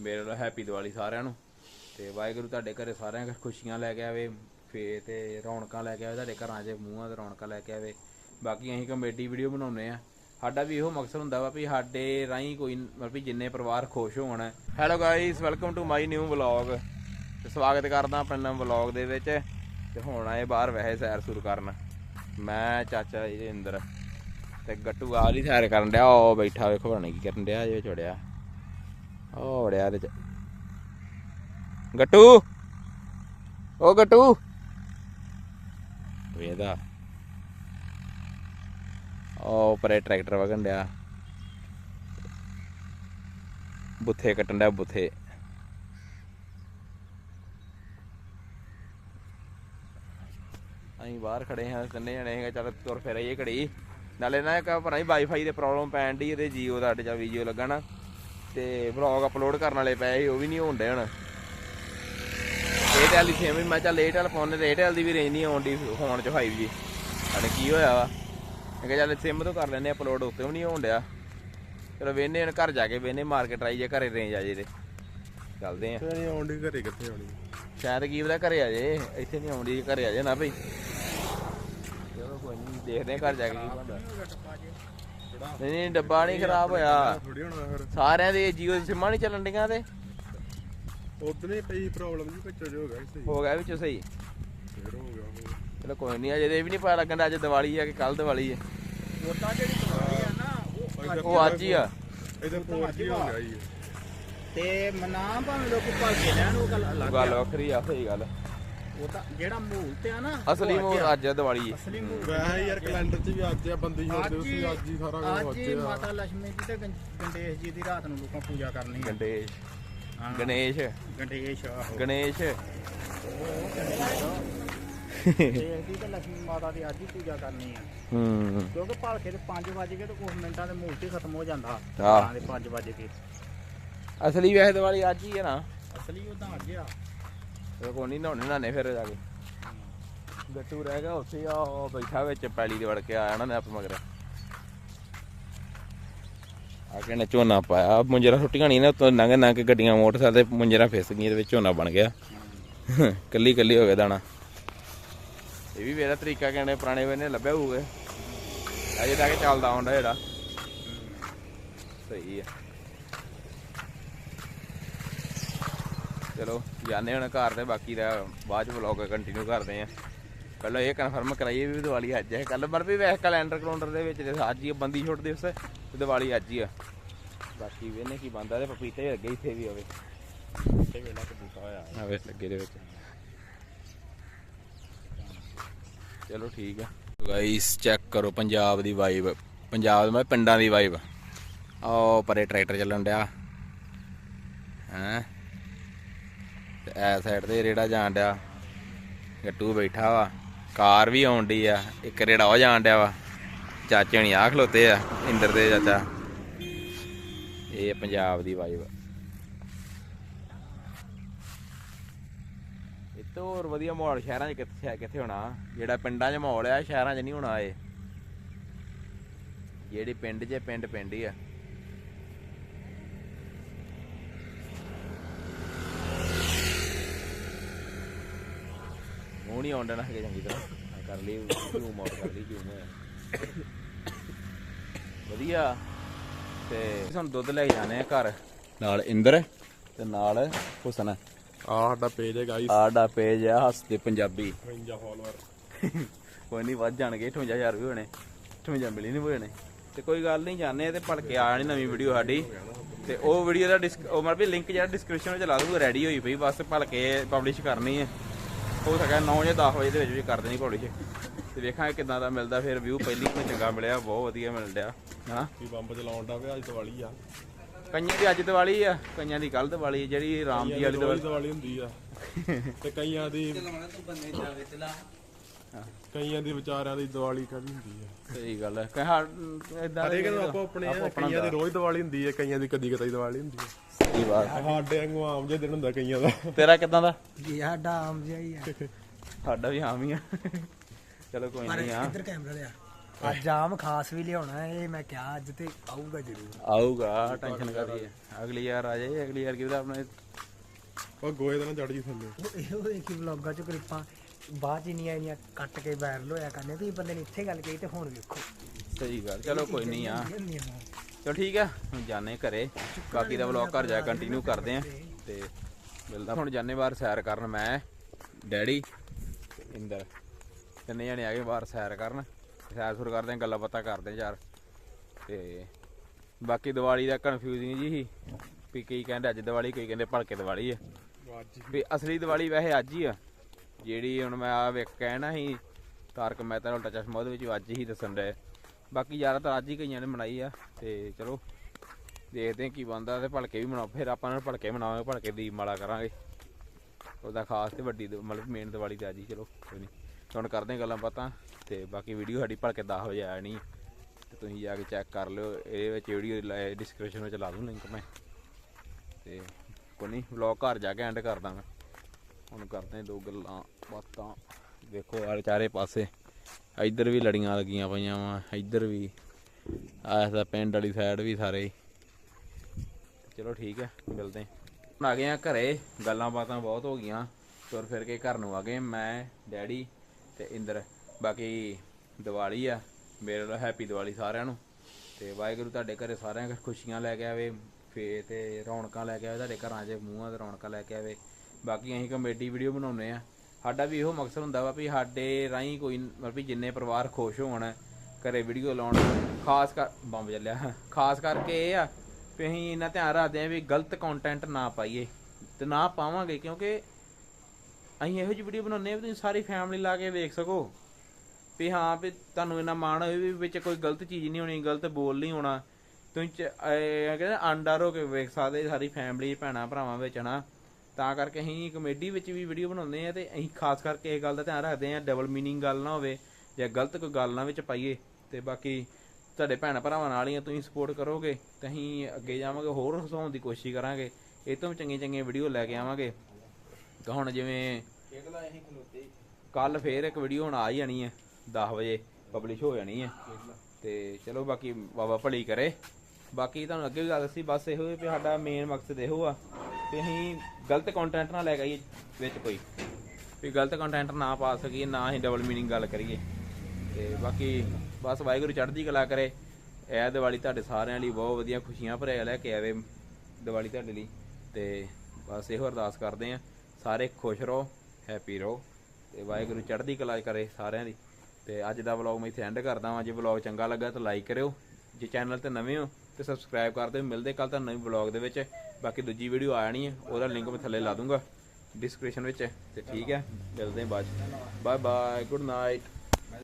ਮੇਰੇ ਨਾਲ ਹੈਪੀ ਦੀਵਾਲੀ ਸਾਰਿਆਂ ਨੂੰ। ਤੇ ਵਾਹਿਗੁਰੂ ਤੁਹਾਡੇ ਘਰੇ ਸਾਰਿਆਂ ਘਰ ਖੁਸ਼ੀਆਂ ਲੈ ਕੇ ਆਵੇ, ਫੇ ਤੇ ਰੌਣਕਾਂ ਲੈ ਕੇ ਆਵੇ, ਤੁਹਾਡੇ ਘਰਾਂ 'ਚ ਮੂੰਹਾਂ ਤੇ ਰੌਣਕਾਂ ਲੈ ਕੇ ਆਵੇ। ਬਾਕੀ ਅਸੀਂ ਕਮੇਡੀ ਵੀਡੀਓ ਬਣਾਉਂਦੇ ਆ ਸਾਡਾ ਵੀ ਇਹੋ ਮਕਸਦ ਹੁੰਦਾ ਵਾ ਵੀ ਸਾਡੇ ਰਾਹੀਂ ਕੋਈ ਮਤਲਬ ਵੀ ਜਿੰਨੇ ਪਰਿਵਾਰ ਖੁਸ਼ ਹੋਣ। Hello guys welcome to my new vlog ਤੇ ਸਵਾਗਤ ਕਰਦਾ ਆਪਣੇ ਨਵੇਂ ਵਲੌਗ ਦੇ ਵਿੱਚ। ਤੇ ਹੁਣ ਆਏ ਬਾਹਰ ਵੈਸੇ ਸੈਰ ਸੁਰ ਕਰਨ। ਮੈਂ, ਚਾਚਾ ਜੀ ਦੇ ਅੰਦਰ। ਤੇ ਗੱਟੂ ਆ ਹੀ ਸੈਰ ਕਰਨ ਡਿਆ, ਉਹ ਬੈਠਾ, ਵੇਖੋ ਪਤਾ ਨੀ ਕੀ ਕਰਨ ਡਿਆ ਜੇ ਚੜਿਆ। ਉਹ ਵੜਿਆ ਤੇ ਗੱਟੂ ਉਹ ਗੱਟੂ ਵੇਦਾ ਉਹ ਪਰੇ ਟਰੈਕਟਰ ਵਗਣ ਡਿਆ ਬੁੱਥੇ ਕੱਟਣ ਡਿਆ ਬੁੱਥੇ ਅਸੀਂ ਬਾਹਰ ਖੜੇ ਹਾਂ ਤਿੰਨੇ ਜਣੇ ਹੈਗਾ ਚੱਲ ਤੁਰ ਫਿਰ ਆਈਏ ਘੜੀ ਨਾਲੇ ਨਾ ਇੱਕ ਭਰਾ ਹੀ ਵਾਈਫਾਈ ਦੇ ਪ੍ਰੋਬਲਮ ਪੈਣ ਦੀ ਇਹਦੇ ਜੀਓ ਦਾ ਅੱਡ ਜਾ ਵੀਡੀਓ ਲੱਗਣਾ ਤੇ ਵਲੌਗ ਅਪਲੋਡ ਕਰਨ ਵਾਲੇ ਪਏ ਸੀ ਉਹ ਵੀ ਨਹੀਂ ਹੁੰਦੇ ਹੁਣ। ਏਅਰਟੈਲ ਦੀ ਸਿਮ ਵੀ ਮੈਂ ਚੱਲ ਏਅਰਟੈਲ ਫੋਨ ਤੇ ਏਅਰਟੈਲ ਦੀ ਵੀ ਰੇਂਜ ਨਹੀਂ ਆਉਂਦੀ ਫੋਨ 'ਚ 5G ਸਾਡੇ ਕੀ ਹੋਇਆ ਵਾ। ਮੈਂ ਕਿਹਾ ਚੱਲ ਸਿਮ ਤੋਂ ਕਰ ਲੈਨੇ ਅਪਲੋਡ ਉੱਤੇ ਵੀ ਨਹੀਂ ਹੋਣ ਡਿਆ। ਚਲੋ ਵੇਨੇ ਹੁਣ ਘਰ ਜਾ ਕੇ ਵੇਨੇ ਮਾਰਕੀਟ ਆਈ ਜੇ ਘਰੇ ਰੇਂਜ ਆ ਜੇ ਤੇ। ਚੱਲਦੇ ਆ। ਨਹੀਂ ਆਉਂਦੀ ਘਰੇ ਕਿੱਥੇ ਆਉਣੀ? ਸ਼ਾਇਦ ਕੀ ਪਤਾ ਘਰੇ ਆ ਜੇ ਇੱਥੇ ਨਹੀਂ ਆਉਂਦੀ ਘਰੇ ਆ ਜੇ ਨਾ ਭਈ। ਚਲੋ ਕੋਈ ਨਹੀਂ ਦੇਖਦੇ ਆ ਘਰ ਜਾ ਕੇ ਕੀ ਬਣਦਾ। ਨਹੀਂ ਨਹੀਂ ਡੱਬਾ ਨਹੀਂ ਖਰਾਬ ਹੋਇਆ। ਥੋੜੀ ਹੋਣਾ ਫਿਰ ਸਾਰਿਆਂ ਦੇ ਜੀਓ ਦੀ ਸਿਮਾਂ ਨਹੀਂ ਚੱਲਣ ਡੀਆਂ ਤੇ। ਉਦੋਂ ਹੀ ਪਈ ਪ੍ਰੋਬਲਮ ਜੀ ਵਿੱਚ ਜੋ ਹੋ ਗਿਆ ਸਹੀ ਹੋ ਗਿਆ ਵਿੱਚ ਸਹੀ। ਫੇਰ ਹੋ ਗਿਆ ਉਹ। ਚਲੋ ਕੋਈ ਨਹੀਂ ਅਜੇ ਇਹ ਵੀ ਨਹੀਂ ਪਤਾ ਲੱਗਣ ਦਾ ਅੱਜ ਦੀਵਾਲੀ ਆ ਕਿ ਕੱਲ ਦੀਵਾਲੀ ਹੈ ਉਦਾਂ ਜਿਹੜੀ ਕਮਾਈ ਆ ਨਾ ਉਹ ਉਹ ਅੱਜ ਹੀ ਆ। ਇਹਦਾ 4G ਹੋ ਗਿਆ ਜੀ। ਤੇ ਮਨਾ ਭਾਵੇਂ ਲੋਕ ਕੇ ਲੈਣ ਉਹ ਗੱਲ ਅਲੱਗ ਗੱਲ ਆ ਵੱਖਰੀ ਆ ਸਹੀ ਗੱਲ ਜਿਹੜਾ ਮੂਲ ਤੇ ਅਸਲੀ ਮੂਲ ਅੱਜ ਹੈ ਦੀਵਾਲੀ ਹੈ ਅਸਲੀ ਮੂਲ ਵੈਸੇ ਯਾਰ ਕੈਲੰਡਰ 'ਚ ਵੀ ਅੱਜ ਆ ਬੰਦੀ ਛੋੜ ਦਿਓ ਅੱਜ ਹੀ ਸਾਰਾ ਕੁਝ ਅੱਜ ਮਾਤਾ ਲక్ష్ਮੀ ਜੀ ਤੇ ਗਣੇਸ਼ ਜੀ ਦੀ ਰਾਤ ਨੂੰ ਲੋਕਾਂ ਪੂਜਾ ਕਰਨੀ ਹੈ। ਗਣੇਸ਼। ਗਣੇਸ਼ ਗਣੇਸ਼। ਗਣੇਸ਼ ਇਹਦੀ ਤਾਂ ਲక్ష్ਮੀ ਮਾਤਾ ਦੀ ਅੱਜ ਹੀ ਪੂਜਾ ਕਰਨੀ ਆ। ਹੂੰ। ਕਿਉਂਕਿ ਭਲਕੇ ਦੇ 5 ਵਜੇ ਕੇ ਤੇ ਕੁਝ ਮਿੰਟਾਂ ਦੇ ਮੂਲ ਤੇ ਖਤਮ ਹੋ ਜਾਂਦਾ। ਹਾਂ ਦੇ 5 ਵਜੇ ਕੇ ਅਸਲੀ ਵੈਸੇ ਦੀਵਾਲੀ ਅੱਜ ਹੀ ਹੈ ਨਾ। ਅਸਲੀ ਉਹ ਕੋਈ ਨਹੀਂ ਨਹਾਉਣੇ ਨਾਨੇ ਫਿਰ ਜਾ ਕੇ। ਗੱਟੂ ਰਹਿ ਗਿਆ ਉੱਥੇ ਆ, ਉਹ ਬੈਠਾ ਵਿੱਚ, ਪੈਲੀ ਦੇ ਵੜ ਕੇ ਆਇਆ ਨਾ ਨੱਪ ਮਗਰ। ਆ ਕੇ ਨੇ ਝੋਨਾ ਪਾਇਆ, ਮੁੰਜਰਾ ਸੁੱਟੀਆਂ ਨਹੀਂ ਨਾ, ਉੱਤੋਂ ਨੰਗ ਨੰਗ ਗੱਡੀਆਂ, ਮੋਟਰਸਾਈਕਲ ਤੇ ਮੁੰਜਰਾ ਫਿਸ ਗਈਆਂ ਦੇ ਵਿੱਚ ਝੋਨਾ ਬਣ ਗਿਆ। ਕੱਲੀ ਕੱਲੀ ਹੋ ਗਿਆ ਦਾਣਾ। ਇਹ ਵੀ ਮੇਰਾ ਤਰੀਕਾ ਕਹਿੰਦੇ ਪੁਰਾਣੇ ਵੇਨੇ ਲੱਭਿਆ ਹੋਊਗਾ। ਅਜੇ ਤੱਕ ਚੱਲਦਾ ਆਉਂਦਾ ਜਿਹੜਾ। ਸਹੀ ਹੈ ਚਲੋ ਜਾਣੇ ਹੁਣ ਘਰ ਤੇ ਬਾਕੀ ਦਾ ਬਾਅਦ ਚ ਵਲੌਗ ਕੰਟੀਨਿਊ ਕਰਦੇ ਆ। ਪਹਿਲਾਂ ਇਹ ਕਨਫਰਮ ਕਰਾਈਏ ਵੀ ਦੀਵਾਲੀ ਅੱਜ ਹੈ। ਕੱਲ ਮਰ ਵੀ ਵੈਸੇ ਕੈਲੰਡਰ ਕੈਲੰਡਰ ਦੇ ਵਿੱਚ ਅੱਜ ਹੀ ਆ, ਬੰਦੀ ਛੋਟ ਦਿਵਸ ਤੇ ਦੀਵਾਲੀ ਅੱਜ ਹੀ ਆ। ਬਾਕੀ ਵੇਨੇ ਕੀ ਬੰਦਾ ਤੇ ਪਪੀਤੇ ਲੱਗੇ ਇੱਥੇ ਵੀ ਹੋਵੇ। ਤੇ ਵੇਲਾ ਕਬੂਤਾ ਹੋਇਆ। ਆਵੇ ਲੱਗੇ ਦੇ ਵਿੱਚ। ਚਲੋ ਠੀਕ ਆ। ਗਾਇਸ ਚੈੱਕ ਕਰੋ ਪੰਜਾਬ ਦੀ ਵਾਈਬ ਪੰਜਾਬ ਮੈਂ ਪਿੰਡਾਂ ਦੀ ਵਾਈਬ ਆਓ ਪਰੇ ਟਰੈਕਟਰ ਚੱਲਣ ਡਿਆ। ਹੈ? ਐ ਸਾਈਡ ਤੇ ਰੇੜਾ ਜਾਣ ਡਿਆ। ਗੱਟੂ ਬੈਠਾ ਵਾ। ਕਾਰ ਵੀ ਆਉਣ ਡਈ ਆ। ਇੱਕ ਰੇੜਾ ਉਹ ਜਾਣ ਡਿਆ ਵਾ। ਚਾਚੇ ਹਣੀ ਆ ਖਲੋਤੇ ਆ, ਇੰਦਰ ਦੇ ਚਾਚਾ। ਇਹ ਪੰਜਾਬ ਦੀ ਵਾਈਬ ਇਹ ਤੋਂ ਹੋਰ ਵਧੀਆ ਮਾਹੌਲ ਸ਼ਹਿਰਾਂ 'ਚ ਕਿੱਥੇ ਕਿੱਥੇ ਹੋਣਾ? ਜਿਹੜਾ ਪਿੰਡਾਂ 'ਚ ਮਾਹੌਲ ਆ, ਸ਼ਹਿਰਾਂ 'ਚ ਨਹੀਂ ਹੋਣਾ ਇਹ। ਜਿਹੜੀ ਪਿੰਡ 'ਚ, ਪਿੰਡ ਪਿੰਡ ਹੀ ਆ। ਮੂੰਹ ਨਹੀਂ ਆਉਂਦਾ ਨਾ ਹੈਗੇ ਚੰਗੀ ਤਰ੍ਹਾਂ। ਕਰ ਲਈ ਜ਼ੂਮ ਆਊਟ ਕਰ ਲਈ ਜ਼ੂਮ ਹੋਇਆ। ਵਧੀਆ। ਤੇ ਸਾਨੂੰ ਦੁੱਧ ਲੈ ਕੇ ਜਾਣੇ ਆ ਘਰ। ਨਾਲ ਇੰਦਰ ਤੇ ਨਾਲ ਹੁਸਨ। ਆ ਸਾਡਾ ਪੇਜ ਹੈ ਗਾਈਸ ਆਡਾ ਪੇਜ ਆ ਹੱਸਦੇ ਪੰਜਾਬੀ। 52 ਫਾਲੋਅਰ ਕੋਈ ਨਹੀਂ ਵੱਧ ਜਾਣਗੇ 58000 ਵੀ ਹੋਣੇ। 58 ਮਿਲੀ ਨਹੀਂ ਹੋਣੇ। ਤੇ ਕੋਈ ਗੱਲ ਨਹੀਂ ਜਾਣੇ ਤੇ ਭੜ ਕੇ ਆ ਜਾਣੀ ਨਵੀਂ ਵੀਡੀਓ ਸਾਡੀ। ਤੇ ਉਹ ਵੀਡੀਓ ਦਾ ਡਿਸਕ ਉਹ ਮਤਲਬ ਵੀ ਲਿੰਕ ਜਿਹੜਾ ਡਿਸਕ੍ਰਿਪਸ਼ਨ ਵਿੱਚ ਲਾ ਦੂੰਗਾ ਰੈਡੀ ਹੋਈ ਪਈ ਬਸ ਭੜ ਕੇ ਪਬਲਿਸ਼ ਕਰਨੀ ਹੈ। ਹੋ ਸਕਦਾ 9 ਜਾਂ 10 ਵਜੇ ਦੇ ਵਿੱਚ ਵੀ ਕਰ ਦੇਣੀ ਪਬਲਿਸ਼ ਤੇ ਵੇਖਾਂਗੇ ਕਿਦਾਂ ਦਾ ਮਿਲਦਾ ਫਿਰ ਵਿਊ ਪਹਿਲੀ ਨੂੰ ਚੰਗਾ ਮਿਲਿਆ ਬਹੁਤ ਵਧੀਆ ਮਿਲ ਰਿਹਾ ਹਾਂ ਕੀ ਬੰਬ ਚਲਾਉਣ ਦਾ ਵੀ ਅੱਜ ਦੀਵਾਲੀ ਆ। ਕਈਆਂ ਦੀ ਅੱਜ ਦੀਵਾਲੀ ਆ ਕਈਆਂ ਦੀ ਕੱਲ ਦੀਵਾਲੀ ਆ, ਜਿਹੜੀ ਰਾਮ ਜੀ ਵਾਲੀ ਦੀਵਾਲੀ ਹੁੰਦੀ ਆ। ਤੇ ਕਈਆਂ ਦੀ ਕਈਆਂ ਦੀ ਵਿਚਾਰਿਆਂ ਦੀ ਦੀਵਾਲੀ ਕਦੀ ਹੁੰਦੀ ਆ। ਸਹੀ ਗੱਲ ਹੈ ਕਹਾਂ ਇਦਾਂ ਨੂੰ ਆਪੋ ਆਪਣੇ ਆ ਕਈਆਂ ਦੀ ਰੋਜ਼ ਦੀਵਾਲੀ ਹੁੰਦੀ ਹੈ ਕਈਆਂ ਦੀ ਕਦੀ ਕਦੀ ਦੀਵਾਲੀ ਹੁੰਦੀ ਹੈ ਸਹੀ ਬਾਤ ਸਾਡੇ ਵਾਂਗੂ ਆਮ ਜਿਹੇ ਦਿਨ ਹੁੰਦਾ ਕਈਆਂ ਦਾ। ਤੇਰਾ ਕਿਦਾਂ ਦਾ? ਜੀ ਸਾਡਾ ਆਮ ਜਿਹਾ ਹੀ ਆ। ਸਾਡਾ ਵੀ ਆਮ ਹੀ ਆ। ਚਲੋ ਕੋਈ ਨਹੀਂ ਆ। ਇੱਧਰ ਕੈਮਰਾ ਲਿਆ। ਅੱਜ ਆਮ ਖਾਸ ਵੀ ਲਿਆਉਣਾ ਇਹ ਮੈਂ ਕਿਹਾ ਅੱਜ ਤੇ ਆਊਗਾ ਜ਼ਰੂਰ। ਆਊਗਾ ਟੈਨਸ਼ਨ ਕਰੀ ਅਗਲੀ ਵਾਰ ਆ ਜਾਏ ਅਗਲੀ ਵਾਰ ਕਿਹਦਾ ਆਪਣੇ ਉਹ ਗੋਏ ਦਾ ਨਾ ਜੜ ਜੀ ਥੱਲੇ। ਉਹ ਇਹੋ ਦੇਖੀ ਵਲੌਗਾਂ ਚ ਕਲਿੱਪਾਂ ਬਾਅਦ ਚ ਇੰਨੀਆਂ ਇੰਨੀਆਂ ਕੱਟ ਕੇ ਵਾਇਰਲ ਹੋਇਆ ਕਰਨੇ ਵੀ ਇਹ ਬੰਦੇ ਨੇ ਇੱਥੇ ਗੱਲ ਕਹੀ ਤੇ ਹੁਣ ਵੇਖੋ। ਸਹੀ ਗੱਲ ਚਲੋ ਕੋਈ ਨਹੀਂ ਆ। ਚਲੋ ਠੀਕ ਆ, ਹੁਣ ਜਾਣੇ ਘਰੇ। ਬਾਕੀ ਦਾ ਵਲੌਗ ਘਰ ਜਾ ਕੰਟੀਨਿਊ ਕਰਦੇ ਆ ਤੇ ਮਿਲਦਾ ਹੁਣ ਜਾਣੇ ਬਾਹਰ ਸੈਰ ਕਰਨ ਮੈਂ, ਡੈਡੀ, ਇੰਦਰ। ਤਿੰਨੇ ਜਣੇ ਆ ਗਏ ਬਾਹਰ ਸੈਰ ਕਰਨ। ਸੈਰ ਸੁਰ ਕਰਦੇ ਆ ਗੱਲਾਂ ਬਾਤਾਂ ਕਰਦੇ ਆ ਯਾਰ। ਤੇ ਬਾਕੀ ਦੀਵਾਲੀ ਦਾ ਕਨਫਿਊਜ਼ਿੰਗ ਜੀ ਸੀ ਵੀ ਕਈ ਕਹਿੰਦੇ ਅੱਜ ਦੀਵਾਲੀ ਕਈ ਕਹਿੰਦੇ ਭਲਕੇ ਦੀਵਾਲੀ ਆ। ਵੀ ਅਸਲੀ ਦੀਵਾਲੀ ਵੈਸੇ ਅੱਜ ਹੀ ਆ। ਜਿਹੜੀ ਹੁਣ ਮੈਂ ਆ ਵੇਖ ਕਹਿਣਾ ਸੀ, ਤਾਰਕ ਮਹਿਤਾ ਦਾ ਉਲਟਾ ਚਸ਼ਮਾ ਉਹਦੇ ਵਿੱਚ ਅੱਜ ਹੀ ਦੱਸਣ ਦੇ ਬਾਕੀ ਜ਼ਿਆਦਾਤਰ ਅੱਜ ਹੀ ਕਈਆਂ ਨੇ ਮਨਾਈ ਆ, ਤੇ ਚਲੋ ਦੇਖਦੇ ਹਾਂ ਕੀ ਬੰਦਾ ਤੇ ਭਲਕੇ ਵੀ ਮਨਾਓ ਫਿਰ ਆਪਾਂ ਨੂੰ ਭਲਕੇ ਮਨਾਵਾਂਗੇ, ਭਲਕੇ ਦੀ ਮਾਲਾ ਕਰਾਂਗੇ। ਉਹਦਾ ਖਾਸ ਤੇ ਵੱਡੀ ਦੀ- ਮਤਲਬ ਮੇਨ ਦੀਵਾਲੀ ਤੇ ਅੱਜ ਹੀ, ਚਲੋ ਕੋਈ ਨਹੀਂ ਹੁਣ ਕਰਦੇ ਗੱਲਾਂ ਬਾਤਾਂ, ਤੇ ਬਾਕੀ ਵੀਡੀਓ ਸਾਡੀ ਭਲਕੇ 10 ਵਜੇ ਆਣੀ ਤੇ ਤੁਸੀਂ ਜਾ ਕੇ ਚੈੱਕ ਕਰ ਲਿਓ, ਇਹਦੇ ਵਿੱਚ ਵੀਡੀਓ ਡਿਸਕ੍ਰਿਪਸ਼ਨ ਵਿੱਚ ਲਾ ਦੂੰ ਲਿੰਕ ਮੈਂ। ਤੇ ਕੋਈ ਨਹੀਂ ਵਲੌਗ ਘਰ ਜਾ ਕੇ ਐਂਡ ਕਰਦਾ ਮੈਂ। ਹੁਣ ਕਰਦੇ ਦੋ ਗੱਲਾਂ, ਬਾਤਾਂ। ਦੇਖੋ ਯਾਰ ਚਾਰੇ ਪਾਸੇ। ਇੱਧਰ ਵੀ ਲੜੀਆਂ ਲੱਗੀਆਂ ਪਈਆਂ ਵਾ, ਇੱਧਰ ਵੀ। ਆਹ ਦਾ ਪਿੰਡ ਵਾਲੀ ਸਾਈਡ ਵੀ ਸਾਰੇ। ਚਲੋ ਠੀਕ ਹੈ, ਮਿਲਦੇ ਹੁਣ ਆ ਗਏ ਆ ਘਰੇ, ਗੱਲਾਂ ਬਾਤਾਂ ਬਹੁਤ ਹੋ ਗਈਆਂ। ਤੁਰ ਫਿਰ ਕੇ ਘਰ ਨੂੰ ਆ ਗਏ, ਮੈਂ, ਡੈਡੀ ਤੇ ਇੰਦਰ। ਬਾਕੀ ਦੀਵਾਲੀ ਆ, ਮੇਰੇ ਨਾਲ ਹੈਪੀ ਦੀਵਾਲੀ ਸਾਰਿਆਂ ਨੂੰ। ਤੇ ਵਾਹਿਗੁਰੂ ਤੁਹਾਡੇ ਘਰੇ ਸਾਰਿਆਂ ਘਰ ਖੁਸ਼ੀਆਂ ਲੈ ਕੇ ਆਵੇ, ਫੇ ਤੇ ਰੌਣਕਾਂ ਲੈ ਕੇ ਆਵੇ, ਤੁਹਾਡੇ ਘਰਾਂ 'ਚ ਮੂੰਹਾਂ ਤੇ ਰੌਣਕਾਂ ਲੈ ਕੇ ਆਵੇ। ਬਾਕੀ ਅਸੀਂ ਕਮੇਡੀ ਵੀਡੀਓ ਬਣਾਉਨੇ ਆ ਸਾਡਾ ਵੀ ਇਹੋ ਮਕਸਦ ਹੁੰਦਾ ਵਾ ਵੀ ਸਾਡੇ ਰਾਹੀਂ ਕੋਈ ਮਤਲਬ ਵੀ ਜਿੰਨੇ ਪਰਿਵਾਰ ਖੁਸ਼ ਹੋਣ, ਘਰੇ ਵੀਡੀਓ ਲਾਉਣ, ਖਾਸ ਕਰ ਬੰਬ ਚੱਲਿਆ, ਖਾਸ ਕਰਕੇ ਇਹ ਆ ਵੀ ਅਸੀਂ ਇਹਨਾਂ ਧਿਆਨ ਰੱਖਦੇ ਆ ਵੀ ਗਲਤ ਕੰਟੈਂਟ ਨਾ ਪਾਈਏ ਤੇ ਨਾ ਪਾਵਾਂਗੇ ਕਿਉਂਕਿ ਅਸੀਂ ਇਹੋ ਜਿਹੀ ਵੀਡੀਓ ਬਣਾਉਂਦੇ ਆ ਵੀ ਤੁਸੀਂ ਸਾਰੀ ਫੈਮਿਲੀ ਲਾ ਕੇ ਵੇਖ ਸਕੋ। ਵੀ ਹਾਂ ਵੀ ਤੁਹਾਨੂੰ ਇਹਨਾਂ ਮਾਣ ਹੋਵੇ ਵੀ ਵਿੱਚ ਕੋਈ ਗਲਤ ਚੀਜ਼ ਨਹੀਂ ਹੋਣੀ, ਗਲਤ ਬੋਲ ਨਹੀਂ ਹੋਣਾ। ਤੁਸੀਂ ਚ- ਕਹਿੰਦੇ ਅੰਡਰ ਹੋ ਕੇ ਵੇਖ ਸਕਦੇ ਸਾਰੀ ਫੈਮਿਲੀ ਭੈਣਾਂ, ਭਰਾਵਾਂ ਵਿੱਚ ਨਾ ਤਾਂ ਕਰਕੇ ਅਸੀਂ ਕਮੇਡੀ ਵਿੱਚ ਵੀ ਵੀਡੀਓ ਬਣਾਉਂਦੇ ਆ ਤੇ ਅਸੀਂ ਖਾਸ ਕਰਕੇ ਇਹ ਗੱਲ ਦਾ ਧਿਆਨ ਰੱਖਦੇ ਆ ਡਬਲ ਮੀਨਿੰਗ ਗੱਲ ਨਾ ਹੋਵੇ ਜਾਂ ਗਲਤ ਕੋਈ ਗੱਲ ਨਾ ਵਿੱਚ ਪਾਈਏ ਤੇ ਬਾਕੀ ਤੁਹਾਡੇ ਭੈਣ ਭਰਾਵਾਂ ਨਾਲ ਹੀ ਆ, ਤੁਸੀਂ ਸਪੋਰਟ ਕਰੋਗੇ ਤੇ ਅਸੀਂ ਅੱਗੇ ਜਾਵਾਂਗੇ ਹੋਰ ਹਸਾਉਣ ਦੀ ਕੋਸ਼ਿਸ਼ ਕਰਾਂਗੇ। ਇਹ ਤੋਂ ਵੀ ਚੰਗੀਆਂ ਚੰਗੀਆਂ ਵੀਡੀਓ ਲੈ ਕੇ ਆਵਾਂਗੇ। ਤਾਂ ਹੁਣ ਜਿਵੇਂ ਕੱਲ ਫੇਰ ਇੱਕ ਵੀਡੀਓ ਹੁਣ ਆ ਹੀ ਜਾਣੀ ਹੈ 10 ਵਜੇ ਪਬਲਿਸ਼ ਹੋ ਜਾਣੀ ਹੈ। ਤੇ ਚਲੋ ਬਾਕੀ ਬਾਬਾ ਭਲੀ ਕਰੇ। ਬਾਕੀ ਤੁਹਾਨੂੰ ਅੱਗੇ ਵੀ ਗੱਲ ਦੱਸੀ ਬਸ ਇਹੋ ਹੀ ਵੀ ਸਾਡਾ ਮੇਨ ਮਕਸਦ ਇਹੋ ਆ। ਕਿ ਅਸੀਂ ਗਲਤ ਕੰਟੈਂਟ ਨਾ ਲੈ ਕੇ ਆਈਏ ਵਿੱਚ ਕੋਈ। ਵੀ ਗਲਤ ਕੰਟੈਂਟ ਨਾ ਪਾ ਸਕੀਏ, ਨਾ ਅਸੀਂ ਡਬਲ ਮੀਨਿੰਗ ਗੱਲ ਕਰੀਏ। ਤੇ ਬਾਕੀ ਬਸ ਵਾਹਿਗੁਰੂ ਚੜ੍ਹਦੀ ਕਲਾ ਕਰੇ। ਇਹ ਦੀਵਾਲੀ ਤੁਹਾਡੇ ਸਾਰਿਆਂ ਲਈ ਬਹੁਤ ਵਧੀਆ ਖੁਸ਼ੀਆਂ ਭਰਿਆ ਲੈ ਕੇ ਆਵੇ ਦੀਵਾਲੀ ਤੁਹਾਡੇ ਲਈ। ਤੇ ਬਸ ਇਹੋ ਅਰਦਾਸ ਕਰਦੇ ਆ ਸਾਰੇ ਖੁਸ਼ ਰਹੋ ਹੈਪੀ ਰਹੋ। ਤੇ ਵਾਹਿਗੁਰੂ ਚੜ੍ਹਦੀ ਕਲਾ ਕਰੇ ਸਾਰਿਆਂ ਦੀ। ਤੇ ਅੱਜ ਦਾ ਵਲੌਗ ਮੈਂ ਇੱਥੇ ਐਂਡ ਕਰਦਾ ਹਾਂ ਜੇ ਵਲੌਗ ਚੰਗਾ ਲੱਗਾ ਤਾਂ ਲਾਈਕ ਕਰਿਓ। ਜੇ ਚੈਨਲ ਤੇ ਨਵੇਂ ਹੋ ਤੇ ਸਬਸਕ੍ਰਾਈਬ ਕਰ ਦਿਓ। ਮਿਲਦੇ ਕੱਲ ਤੁਹਾਨੂੰ ਨਵੇਂ ਵਲੌਗ ਦੇ ਵਿੱਚ। ਬਾਕੀ ਦੂਜੀ ਵੀਡੀਓ ਆ ਜਾਣੀ ਹੈ, ਉਹਦਾ ਲਿੰਕ ਮੈਂ ਥੱਲੇ ਲਾ ਦੂੰਗਾ ਡਿਸਕ੍ਰਿਪਸ਼ਨ ਵਿੱਚ, ਤੇ ਠੀਕ ਹੈ, ਮਿਲਦੇ ਹਾਂ ਬਾਅਦ ਬਾਏ ਬਾਏ ਗੁੱਡ ਨਾਈਟ